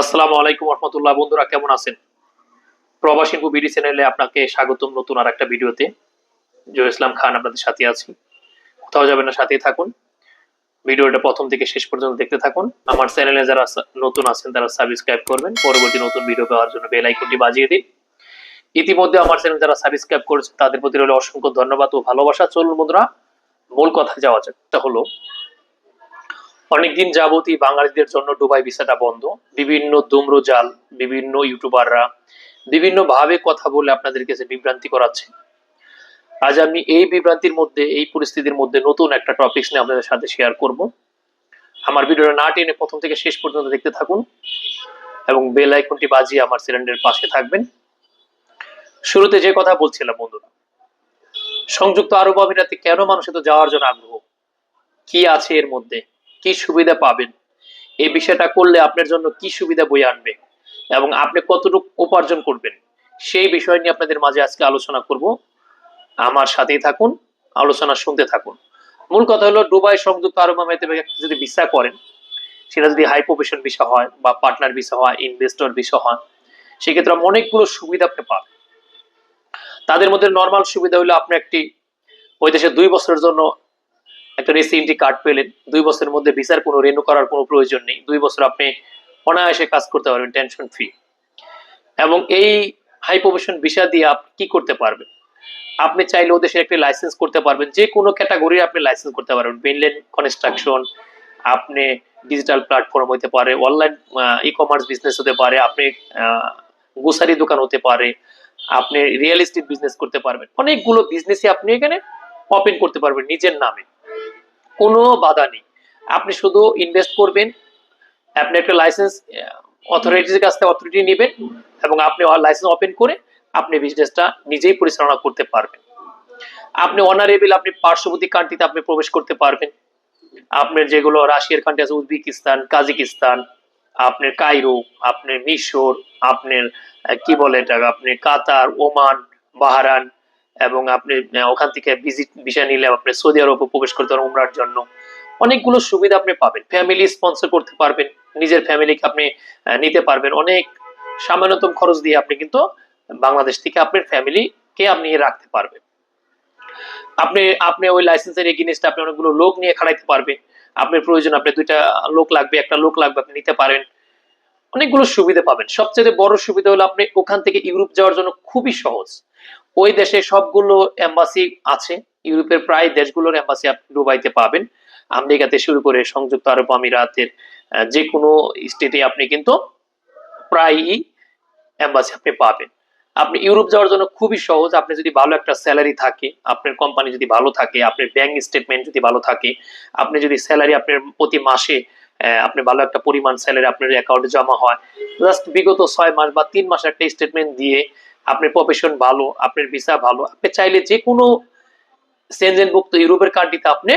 আসসালামু আলাইকুম রহমতুল্লাহ বন্ধুরা, কেমন আছেন? প্রবাসী বিডি চ্যানেলে আপনাকে স্বাগতম নতুন আর একটা ভিডিওতে। জয় ইসলাম খান আপনাদের সাথে আছি। কোথাও যাবেন না, সাথেই থাকুন। ভিডিওটা প্রথম থেকে শেষ পর্যন্ত দেখতে থাকুন। আমার চ্যানেলে যারা নতুন আছেন, তারা সাবস্ক্রাইব করবেন। পরবর্তী নতুন ভিডিও পাওয়ার জন্য বেল আইকনটি বাজিয়ে দিন। ইতিমধ্যে আমার চ্যানেল যারা সাবস্ক্রাইব করেছে, তাদের প্রতি রইল অসংখ্য ধন্যবাদ ও ভালোবাসা। চলুন বন্ধুরা, মূল কথা যাওয়া যাক। তা হলো অনেকদিন যাবতই বাঙালিদের জন্য দুবাই ভিসাটা বন্ধ। বিভিন্ন দুম্র জাল বিভিন্ন ইউটিউবাররা বিভিন্ন ভাবে কথা বলে আপনাদের কাছে বিভ্রান্তি করাচ্ছে। আজ আমি এই বিভ্রান্তির মধ্যে, এই পরিস্থিতির মধ্যে নতুন একটা টপিকস নিয়ে আপনাদের সাথে শেয়ার করব। আমার ভিডিওটা না টেনে প্রথম থেকে শেষ পর্যন্ত দেখতে থাকুন এবং বেল আইকনটি বাজিয়ে আমার সিলিন্ডারের পাশে থাকবেন। শুরুতে যে কথা বলছিলাম বন্ধুরা, সংযুক্ত আরব আমিরাতে কেন মানুষ এত যাওয়ার জন্য আগ্রহ? কি আছে এর মধ্যে? কি সুবিধা পাবেন? এই বিষয়টা করলে আপনার জন্য কি সুবিধা বয়ে আনবে? এবং আপনি কতটুকু উপার্জন করবেন? সেই বিষয় নিয়ে আপনাদের মাঝে আজকে আলোচনা করব। আমার সাথেই থাকুন, আলোচনা শুনতে থাকুন। মূল কথা হলো, দুবাই সংযুক্ত আরব আমিরাতে যদি ভিসা করেন, সেটা যদি হাই প্রফেশন ভিসা হয় বা পার্টনার ভিসা হয় ইনভেস্টর ভিসা হয়, সেক্ষেত্রে অনেকগুলো সুবিধা আপনি পাবেন। তাদের মধ্যে নর্মাল সুবিধা হলো, আপনি একটি, ওই দেশে দুই বছরের জন্য একটা রেসিডেন্টি কার্ড পেলেন, দুই বছরের মধ্যে ভিসার কোনো রেনু করার কোনো প্রয়োজন নেই, দুই বছর আপনি অনায়াসে কাজ করতে পারবেন টেনশন ফ্রি এবং এই হাই প্রফেশন ভিসা দিয়ে আপনি কি করতে পারবেন? আপনি চাইলে ও দেশের একটি লাইসেন্স করতে পারবেন, যে কোনো ক্যাটাগরির আপনি লাইসেন্স করতে পারবেন মেনল্যান্ড কনস্ট্রাকশন আপনি ডিজিটাল প্ল্যাটফর্ম হতে পারে অনলাইন ই কমার্স বিজনেস হতে পারে, আপনি গ্রোসারি দোকান হতে পারে, আপনি রিয়েল এস্টেট বিজনেস করতে পারবেন। অনেকগুলো বিজনেসই আপনি এখানে ওপেন করতে পারবেন, নিজের নামে। কোনো বাধা নেই। আপনি শুধু ইনভেস্ট করবেন, আপনি একটা লাইসেন্স অথরিটির কাছ থেকে অথরিটি নেবেন এবং আপনি লাইসেন্স ওপেন করে আপনি বিজনেসটা নিজেই পরিচালনা করতে পারবেন। আপনি অনারেবল আপনি পার্শ্ববর্তী কান্ট্রিতে আপনি প্রবেশ করতে পারবেন। আপনার যেগুলো রাশিয়ার কান্ট্রি আছে, উজবেকিস্তান, কাজিকিস্তান, আপনার কাইরো, আপনার মিশর, আপনার কি বলে এটা আপনি কাতার, ওমান বাহারান এবং আপনি ওখান থেকে ভিজিট ভিসা নিলে আপনি সৌদি আরবে প্রবেশ করতে পারেন উমরার জন্য। অনেকগুলো সুবিধা আপনি পাবেন। ফ্যামিলি স্পন্সর করতে পারবেন, নিজের ফ্যামিলিকে আপনি নিতে পারবেন। অনেক সামান্যতম খরচ দিয়ে আপনি কিন্তু বাংলাদেশ থেকে আপনার ফ্যামিলিকে আপনি রাখতে পারবেন। আপনি আপনি ওই লাইসেন্সের এগেনিস্টে আপনি অনেকগুলো লোক নিয়ে খাড়াইতে পারবেন। আপনার প্রয়োজন, আপনি দুইটা লোক লাগবে, একটা লোক লাগবে, আপনি নিতে পারেন। অনেকগুলো সুবিধা পাবেন। সবচেয়ে বড় সুবিধা হলো আপনি ওখান থেকে ইউরোপ যাওয়ার জন্য খুবই সহজ। ওই দেশে সবগুলো এম্বাসি আছে। ইউরোপের প্রায় দেশগুলোর এম্বাসি আপনি দুবাইতে পাবেন। আমেরিকাতে শুরু করে সংযুক্ত আরব আমিরাতের যে কোনো স্টেটে আপনি কিন্তু প্রায়ই এম্বাসি আপনি পাবেন। আপনি ইউরোপ যাওয়ার জন্য খুবই সহজ। আপনি যদি ভালো একটা স্যালারি থাকে, আপনার কোম্পানি যদি ভালো থাকে, আপনার ব্যাংক স্টেটমেন্ট যদি ভালো থাকে, আপনি যদি স্যালারি আপনার প্রতি মাসে আপনি ভালো একটা পরিমাণ স্যালারি আপনার অ্যাকাউন্টে জমা হয় জাস্ট বিগত ছয় মাস বা তিন মাস একটা স্টেটমেন্ট দিয়ে আপনার প্রফেশন ভালো, আপনার ভিসা ভালো, আপনি চাইলে যে কোনো সেনজেনভুক্ত ইউরোপের কান্ট্রিতে আপনি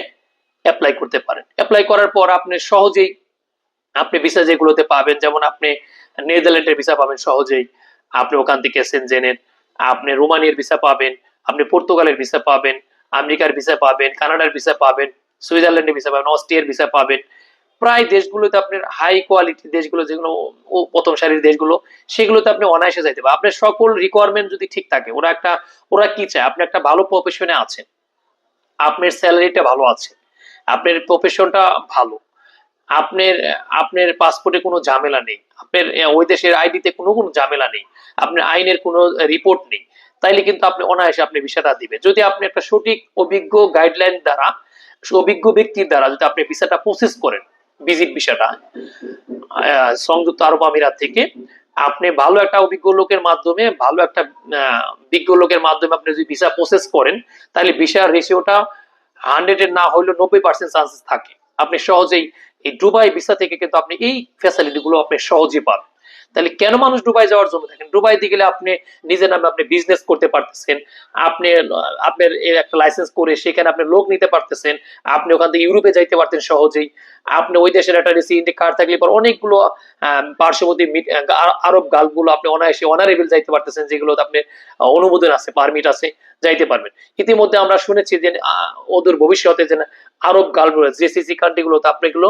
অ্যাপ্লাই করতে পারেন। অ্যাপ্লাই করার পর আপনি সহজেই আপনি ভিসা যেগুলোতে পাবেন, যেমন আপনি নেদারল্যান্ডের ভিসা পাবেন সহজেই, আপনি ওখান থেকে সেনজেনের আপনি রোমানিয়ার ভিসা পাবেন, আপনি পর্তুগালের ভিসা পাবেন, আমেরিকার ভিসা পাবেন, কানাডার ভিসা পাবেন, সুইজারল্যান্ডের ভিসা পাবেন, অস্ট্রিয়ার ভিসা পাবেন। প্রায় দেশগুলোতে আপনার হাই কোয়ালিটি দেশগুলো, যেগুলো ও প্রথম সারির দেশগুলো, সেগুলোতে আপনি অনায়াসে যাইতে পারেন। আপনার সকল রিকোয়ারমেন্ট যদি ঠিক থাকে, ওরা একটা, ওরা কি চায়? আপনি একটা ভালো প্রফেশনে আছেন। আপনার স্যালারিটা ভালো আছে। আপনার প্রফেশনটা ভালো। আপনার আপনার পাসপোর্টে কোনো ঝামেলা নেই। আপনার ওই দেশের আইডিতে কোনো কোনো ঝামেলা নেই। আপনার আইনের কোনো রিপোর্ট নেই। তাইলে কিন্তু আপনি অনায়াসে আপনি ভিসাটা দিবেন। যদি আপনি একটা সঠিক, অভিজ্ঞ গাইডলাইন দ্বারা, অভিজ্ঞ ব্যক্তির দ্বারা যদি আপনি ভিসাটা প্রসেস করেন ভিজিট ভিসাটা সংযুক্ত আরব আমিরাত থেকে আপনি ভালো একটা অভিজ্ঞ লোকের মাধ্যমে, ভালো একটা বিজ্ঞ লোকের মাধ্যমে আপনি যদি ভিসা প্রসেস করেন, তাহলে ভিসার রেশিওটা হান্ড্রেড এর না হলেও নব্বই পার্সেন্ট চান্সেস থাকে। আপনি সহজেই এই দুবাই ভিসা থেকে কিন্তু আপনি এই ফ্যাসিলিটি গুলো আপনি সহজেই পাবেন। তাহলে কেন মানুষ দুবাই যাওয়ার জন্য থাকেন? দুবাই দিয়ে গেলে আপনি নিজের নামে আপনি বিজনেস করতে পারতেছেন। আপনি, আপনার একটা লাইসেন্স করে সেখানে আপনি লোক নিতে পারতেছেন। আপনি ওখান থেকে ইউরোপে যাইতে পারতেন সহজেই। আপনি ওই দেশের একটা রেসিডেন্ট কার্ড থাকলে পর অনেকগুলো পার্শ্ববর্তী আরব গালগুলো আপনি অনায়াসে অনারেবল যাইতে পারতেছেন, যেগুলোতে আপনি অনুমোদন আছে পারমিট আছে, যাইতে পারবেন। ইতিমধ্যে আমরা শুনেছি যে অদূর ভবিষ্যতে যে, আরব গালগুলো জেসিসি কান্ট্রিগুলোতে আপনি এগুলো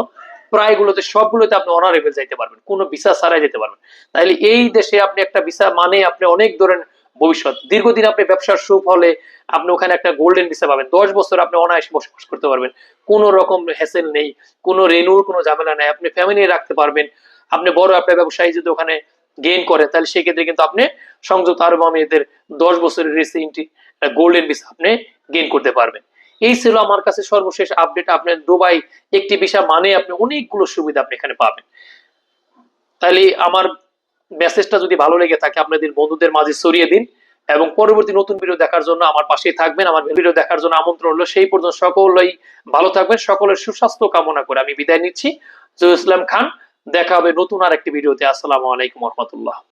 প্রায়গুলোতে সবগুলোতে আপনি অনারেবল যাইতে পারবেন, কোনো ভিসা ছাড়াই যেতে পারবেন। তাহলে এই দেশে আপনি একটা ভিসা মানে আপনি অনেক ধরেন ভবিষ্যৎ। দীর্ঘদিন আপনি ব্যবসার সুফলে আপনি ওখানে একটা গোল্ডেন ভিসা পাবেন, দশ বছর আপনি অনায়াসে বসবাস করতে পারবেন। কোনো রকম হ্যাসেল নেই, কোনো রেনুর কোনো ঝামেলা নেই। আপনি ফ্যামিলি রাখতে পারবেন, আপনি বড় একটা ব্যবসায়ী যদি ওখানে গেইন করে তাহলে সেক্ষেত্রে কিন্তু আপনি সংযুক্ত আরব আমিরাতের দশ বছরের রেসিডেন্টি গোল্ডেন ভিসা আপনি গেইন করতে পারবেন। এই ছিল আমার কাছে সর্বশেষ আপডেট আপনার দুবাই একটি ভিসা মানে আপনি অনেকগুলো সুবিধা আপনি এখানে পাবেন। তাহলে আমার মেসেজটা যদি ভালো লেগে থাকে, আপনাদের বন্ধুদের মাঝে ছড়িয়ে দিন এবং পরবর্তী নতুন ভিডিও দেখার জন্য আমার পাশেই থাকবেন। আমার ভিডিও দেখার জন্য আমন্ত্রণ হলো সেই পর্যন্ত সকলেই ভালো থাকবেন, সকলের সুস্বাস্থ্য কামনা করে আমি বিদায় নিচ্ছি। জহুর ইসলাম খান, দেখা হবে নতুন আর একটি ভিডিওতে আসসালামু আলাইকুম রহমতুল্লাহ।